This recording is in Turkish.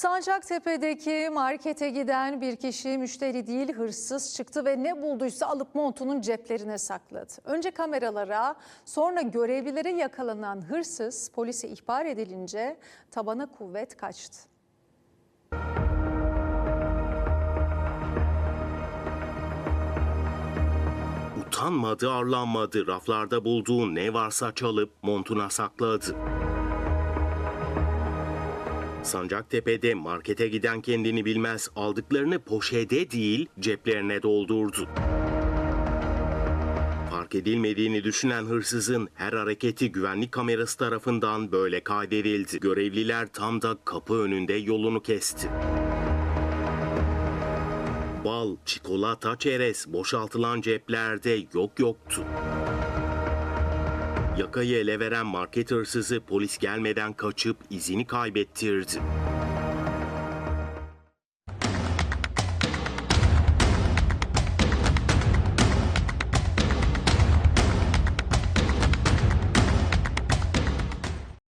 Sancaktepe'deki markete giden bir kişi müşteri değil hırsız çıktı ve ne bulduysa alıp montunun ceplerine sakladı. Önce kameralara sonra görevlilere yakalanan hırsız polise ihbar edilince tabana kuvvet kaçtı. Utanmadı, arlanmadı. Raflarda bulduğu ne varsa çalıp montuna sakladı. Sancaktepe'de markete giden kendini bilmez aldıklarını poşete değil ceplerine doldurdu. Fark edilmediğini düşünen hırsızın her hareketi güvenlik kamerası tarafından böyle kaydedildi. Görevliler tam da kapı önünde yolunu kesti. Bal, çikolata, çerez boşaltılan ceplerde yok yoktu. Yakayı ele veren market hırsızı polis gelmeden kaçıp izini kaybettirdi.